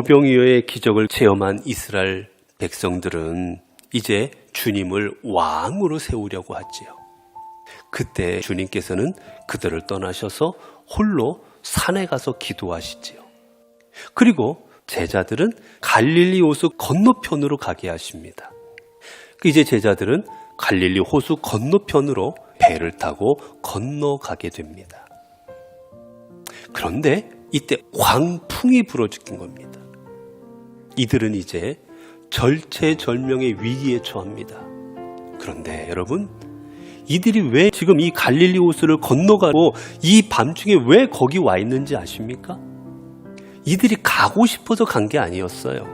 오병이어의 기적을 체험한 이스라엘 백성들은 이제 주님을 왕으로 세우려고 하지요. 그때 주님께서는 그들을 떠나셔서 홀로 산에 가서 기도하시지요. 그리고 제자들은 갈릴리 호수 건너편으로 가게 하십니다. 그 이제 제자들은 갈릴리 호수 건너편으로 배를 타고 건너가게 됩니다. 그런데 이때 광풍이 불어죽긴 겁니다. 이들은 이제 절체절명의 위기에 처합니다. 그런데 여러분, 이들이 왜 지금 이 갈릴리 호수를 건너가고 이 밤중에 왜 거기 와 있는지 아십니까? 이들이 가고 싶어서 간 게 아니었어요.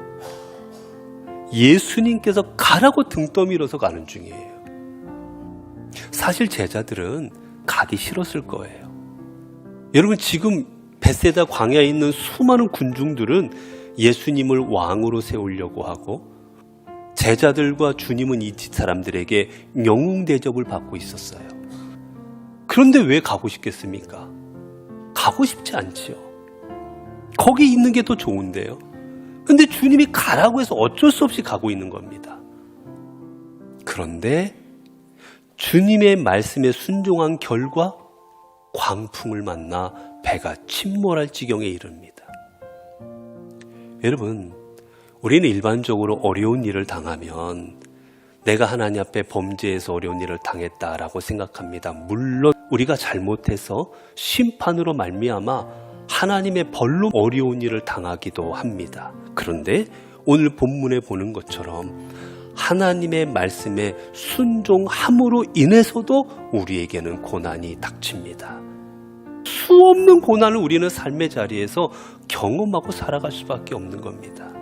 예수님께서 가라고 등 떠밀어서 가는 중이에요. 사실 제자들은 가기 싫었을 거예요. 여러분 지금 베세다 광야에 있는 수많은 군중들은 예수님을 왕으로 세우려고 하고 제자들과 주님은 이 사람들에게 영웅 대접을 받고 있었어요. 그런데 왜 가고 싶겠습니까? 가고 싶지 않지요. 거기 있는 게 더 좋은데요. 근데 주님이 가라고 해서 어쩔 수 없이 가고 있는 겁니다. 그런데 주님의 말씀에 순종한 결과 광풍을 만나 배가 침몰할 지경에 이릅니다. 여러분, 우리는 일반적으로 어려운 일을 당하면 내가 하나님 앞에 범죄해서 어려운 일을 당했다라고 생각합니다. 물론 우리가 잘못해서 심판으로 말미암아 하나님의 벌로 어려운 일을 당하기도 합니다. 그런데 오늘 본문에 보는 것처럼 하나님의 말씀에 순종함으로 인해서도 우리에게는 고난이 닥칩니다. 수없는 고난을 우리는 삶의 자리에서 경험하고 살아갈 수밖에 없는 겁니다.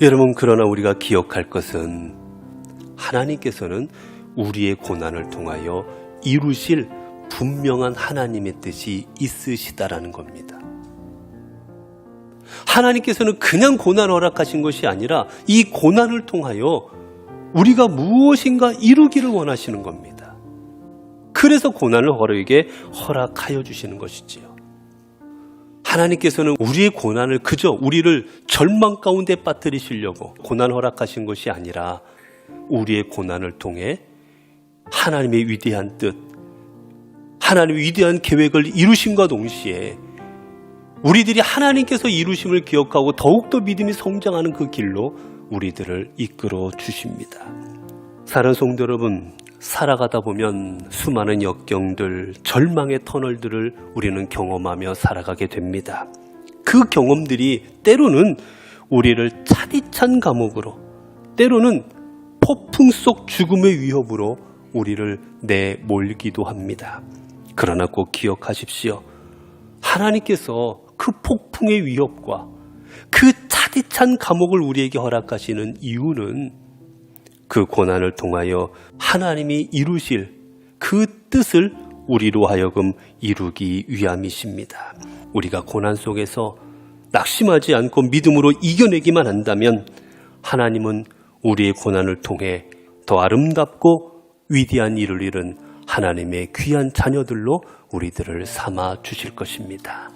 여러분, 그러나 우리가 기억할 것은 하나님께서는 우리의 고난을 통하여 이루실 분명한 하나님의 뜻이 있으시다라는 겁니다. 하나님께서는 그냥 고난 허락하신 것이 아니라 이 고난을 통하여 우리가 무엇인가 이루기를 원하시는 겁니다. 그래서 고난을 우리에게 허락하여 주시는 것이지요. 하나님께서는 우리의 고난을 그저 우리를 절망 가운데 빠뜨리시려고 고난 허락하신 것이 아니라 우리의 고난을 통해 하나님의 위대한 뜻, 하나님의 위대한 계획을 이루심과 동시에 우리들이 하나님께서 이루심을 기억하고 더욱더 믿음이 성장하는 그 길로 우리들을 이끌어 주십니다. 사랑 성도 여러분, 살아가다 보면 수많은 역경들, 절망의 터널들을 우리는 경험하며 살아가게 됩니다. 그 경험들이 때로는 우리를 차디찬 감옥으로, 때로는 폭풍 속 죽음의 위협으로 우리를 내몰기도 합니다. 그러나 꼭 기억하십시오. 하나님께서 그 폭풍의 위협과 그 차디찬 감옥을 우리에게 허락하시는 이유는 그 고난을 통하여 하나님이 이루실 그 뜻을 우리로 하여금 이루기 위함이십니다. 우리가 고난 속에서 낙심하지 않고 믿음으로 이겨내기만 한다면 하나님은 우리의 고난을 통해 더 아름답고 위대한 일을 이룬 하나님의 귀한 자녀들로 우리들을 삼아 주실 것입니다.